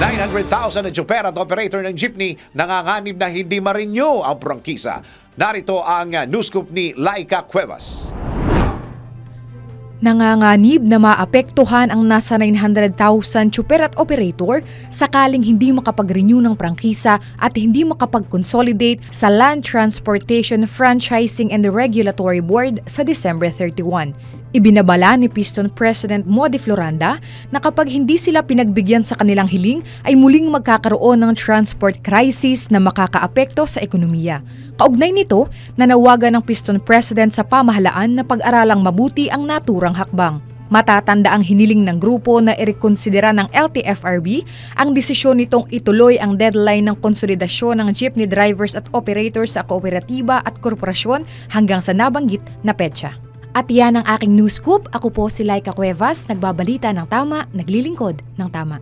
900,000 na tsuper at operator ng jeepney nanganganib na hindi ma-renew ang prangkisa. Narito ang uh, news scoop ni Laika Cuevas. Nanganganib na maapektuhan ang nasa 900,000 tsuper at operator sakaling hindi makapag-renew ng prangkisa at hindi makapag-consolidate sa Land Transportation Franchising and Regulatory Board sa December 31. Ibinabala ni Piston President Modi Floranda na kapag hindi sila pinagbigyan sa kanilang hiling ay muling magkakaroon ng transport crisis na makakaapekto sa ekonomiya. Kaugnay nito, nanawagan ng Piston President sa pamahalaan na pag-aralang mabuti ang naturang hakbang. Matatanda ang hiniling ng grupo na irekonsidera ng LTFRB ang desisyon nitong ituloy ang deadline ng konsolidasyon ng jeepney drivers at operators sa kooperatiba at korporasyon hanggang sa nabanggit na petsa. At yan ang aking news scoop. Ako po si Laika Cuevas, nagbabalita ng tama, naglilingkod ng tama.